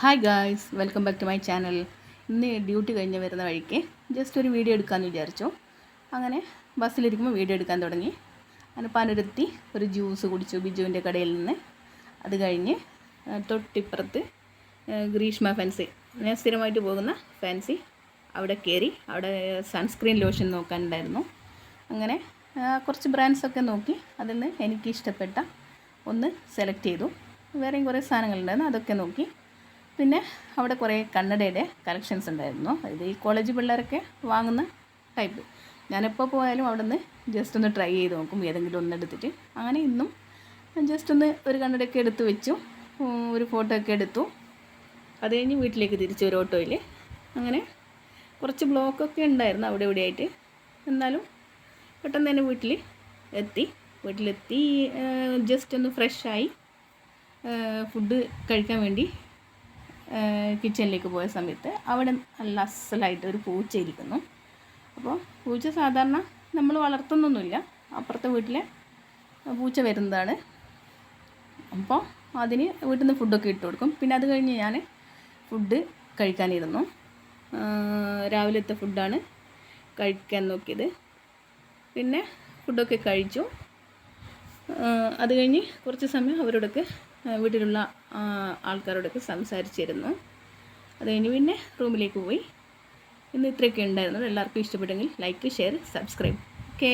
Hi guys welcome back to my channel ഇന്ന് duty കഴിഞ്ഞ് വരുന്ന വഴിക്ക് ജസ്റ്റ് ഒരു വീഡിയോ എടുക്കാമെന്ന് വിചാരിച്ചു. അങ്ങനെ ബസ്സിലിരിക്കുമ്പോൾ വീഡിയോ എടുക്കാൻ തുടങ്ങി. അങ്ങനെ പനരുത്തി ഒരു ജ്യൂസ് കുടിച്ചു ബിജുവിന്റെ കടയിൽ നിന്ന്. അത് കഴിഞ്ഞ് തൊട്ടിപ്പുറത്ത് ഗ്രീഷ്മ ഫാൻസി ഞാൻ സ്ഥിരമായിട്ട് പോകുന്ന ഫാൻസി അവിടെ കയറി അവിടെ സൺസ്ക്രീൻ ലോഷൻ നോക്കാനുണ്ടായിരുന്നു. അങ്ങനെ കുറച്ച് ബ്രാൻഡ്സൊക്കെ നോക്കി അതിൽ നിന്ന് എനിക്ക് ഇഷ്ടപ്പെട്ട ഒന്ന് സെലക്ട് ചെയ്തു. വേറെയും കുറേ സാധനങ്ങളുണ്ടായിരുന്നു അതൊക്കെ നോക്കി. പിന്നെ അവിടെ കുറേ കണ്ണടയുടെ കളക്ഷൻസ് ഉണ്ടായിരുന്നു. ഇത് ഈ കോളേജ് പിള്ളേരൊക്കെ വാങ്ങുന്ന ടൈപ്പ് ഞാനെപ്പോൾ പോയാലും അവിടെ നിന്ന് ജസ്റ്റ് ഒന്ന് ട്രൈ ചെയ്ത് നോക്കും ഏതെങ്കിലും ഒന്ന് എടുത്തിട്ട്. അങ്ങനെ ഇന്നും ജസ്റ്റ് ഒന്ന് ഒരു കണ്ണടയൊക്കെ എടുത്തു വെച്ചു. ഒരു ഫോട്ടോ ഒക്കെ എടുത്തു. അത് കഴിഞ്ഞ് വീട്ടിലേക്ക് തിരിച്ചു ഒരു ഓട്ടോയിൽ. അങ്ങനെ കുറച്ച് ബ്ലോക്കൊക്കെ ഉണ്ടായിരുന്നു അവിടെ ഇവിടെ ആയിട്ട് എന്നാലും പെട്ടെന്ന് തന്നെ വീട്ടിൽ എത്തി. വീട്ടിലെത്തി ജസ്റ്റ് ഒന്ന് ഫ്രഷായി ഫുഡ് കഴിക്കാൻ വേണ്ടി കിച്ചണിലേക്ക് പോയ സമയത്ത് അവിടെ നല്ല അസലായിട്ട് ഒരു പൂച്ച ഇരിക്കുന്നു അപ്പോൾ പൂച്ച സാധാരണ നമ്മൾ വളർത്തുന്നൊന്നുമില്ല. അപ്പുറത്തെ വീട്ടിലെ പൂച്ച വരുന്നതാണ്. അപ്പോൾ അതിന് വീട്ടിൽ നിന്ന് ഫുഡൊക്കെ ഇട്ട് കൊടുക്കും. പിന്നെ അത് കഴിഞ്ഞ് ഞാൻ ഫുഡ് കഴിക്കാനിരുന്നു. രാവിലത്തെ ഫുഡാണ് കഴിക്കാൻ നോക്കിയത്. പിന്നെ ഫുഡൊക്കെ കഴിച്ചു. അത് കഴിഞ്ഞ് കുറച്ച് സമയം അവരോടൊക്കെ വീട്ടിലുള്ള ആൾക്കാരോടൊക്കെ സംസാരിച്ചിരുന്നു. അത് കഴിഞ്ഞ് പിന്നെ റൂമിലേക്ക് പോയി. ഇന്ന് ഇത്രയൊക്കെ ഉണ്ടായിരുന്നു എല്ലാവർക്കും ഇഷ്ടപ്പെട്ടെങ്കിൽ ലൈക്ക് ഷെയർ സബ്സ്ക്രൈബ് ഓക്കേ